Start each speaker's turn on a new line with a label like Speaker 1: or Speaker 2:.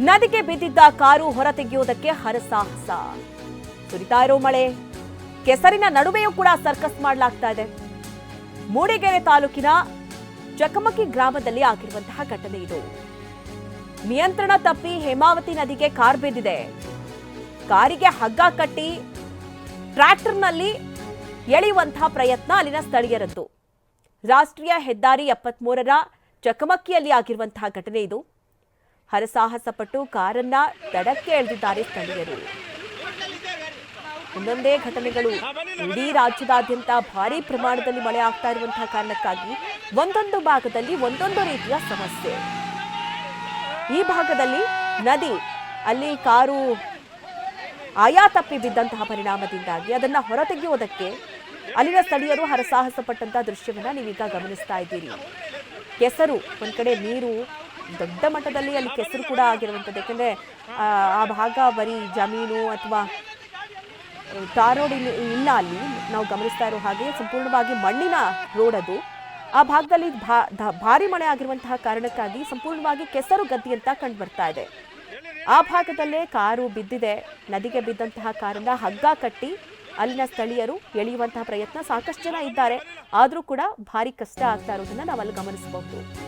Speaker 1: ನದಿಗೆ ಬಿದ್ದಿದ್ದ ಕಾರು ಹೊರತೆಗೆಯುವುದಕ್ಕೆ ಹರಸಾಹಸ ಸುರಿತಾ ಇರೋ ಮಳೆ. ಕೆಸರಿನ ನಡುವೆಯೂ ಕೂಡ ಸರ್ಕಸ್ ಮಾಡಲಾಗ್ತಾ ಇದೆ. ಮೂಡಿಗೆರೆ ತಾಲೂಕಿನ ಚಕಮಕಿ ಗ್ರಾಮದಲ್ಲಿ ಆಗಿರುವಂತಹ ಘಟನೆ ಇದು. ನಿಯಂತ್ರಣ ತಪ್ಪಿ ಹೇಮಾವತಿ ನದಿಗೆ ಕಾರ್ ಬಿದ್ದಿದೆ. ಕಾರಿಗೆ ಹಗ್ಗ ಕಟ್ಟಿ ಟ್ರ್ಯಾಕ್ಟರ್ನಲ್ಲಿ ಎಳೆಯುವಂತಹ ಪ್ರಯತ್ನ ಅಲ್ಲಿನ ಸ್ಥಳೀಯರದ್ದು. ರಾಷ್ಟ್ರೀಯ ಹೆದ್ದಾರಿ ಎಪ್ಪತ್ಮೂರರ ಚಕಮಕಿಯಲ್ಲಿ ಆಗಿರುವಂತಹ ಘಟನೆ ಇದು. ಹರಸಾಹಸ ಪಟ್ಟು ಕಾರನ್ನ ದಡಕ್ಕೆ ಎಳೆದಿದ್ದಾರೆ ಸ್ಥಳೀಯರು. ಒಂದೊಂದೇ ಘಟನೆಗಳು ಇಡೀ ರಾಜ್ಯದಾದ್ಯಂತ ಭಾರೀ ಪ್ರಮಾಣದಲ್ಲಿ ಮಳೆ ಆಗ್ತಾ ಇರುವಂತಹ ಕಾರಣಕ್ಕಾಗಿ ಒಂದೊಂದು ಭಾಗದಲ್ಲಿ ಒಂದೊಂದು ರೀತಿಯ ಸಮಸ್ಯೆ. ಈ ಭಾಗದಲ್ಲಿ ನದಿ, ಅಲ್ಲಿ ಕಾರು ಆಯಾ ತಪ್ಪಿ ಬಿದ್ದಂತಹ ಪರಿಣಾಮದಿಂದಾಗಿ ಅದನ್ನ ಹೊರತೆಗೆಯುವುದಕ್ಕೆ ಅಲ್ಲಿನ ಸ್ಥಳೀಯರು ಹರಸಾಹಸ ಪಟ್ಟಂತಹ ದೃಶ್ಯವನ್ನ ನೀವೀಗ ಗಮನಿಸ್ತಾ ಇದ್ದೀರಿ. ಕೆಸರು, ಒಂದ್ ಕಡೆ ನೀರು ದೊಡ್ಡ ಮಟ್ಟದಲ್ಲಿ ಅಲ್ಲಿ ಕೆಸರು ಕೂಡ ಆಗಿರುವಂಥದ್ದು. ಯಾಕಂದ್ರೆ ಆ, ಭಾಗ ಬರೀ ಜಮೀನು ಅಥವಾ ಟಾರ್ ರೋಡ್ ಇಲ್ಲಿ ಅಲ್ಲಿ. ನಾವು ಗಮನಿಸ್ತಾ ಇರೋ ಹಾಗೆ ಸಂಪೂರ್ಣವಾಗಿ ಮಣ್ಣಿನ ರೋಡ್ ಅದು. ಆ ಭಾಗದಲ್ಲಿ ಭಾರಿ ಮಳೆ ಆಗಿರುವಂತಹ ಕಾರಣಕ್ಕಾಗಿ ಸಂಪೂರ್ಣವಾಗಿ ಕೆಸರು ಗದ್ದಿ ಅಂತ ಕಂಡು ಬರ್ತಾ ಇದೆ. ಆ ಭಾಗದಲ್ಲೇ ಕಾರು ಬಿದ್ದಿದೆ. ನದಿಗೆ ಬಿದ್ದಂತಹ ಕಾರಣ ಹಗ್ಗ ಕಟ್ಟಿ ಅಲ್ಲಿನ ಸ್ಥಳೀಯರು ಎಳೆಯುವಂತಹ ಪ್ರಯತ್ನ ಸಾಕಷ್ಟು ಜನ ಇದ್ದಾರೆ. ಆದರೂ ಕೂಡ ಭಾರಿ ಕಷ್ಟ ಆಗ್ತಾ ಇರೋದನ್ನ ನಾವಲ್ಲಿ ಗಮನಿಸಬಹುದು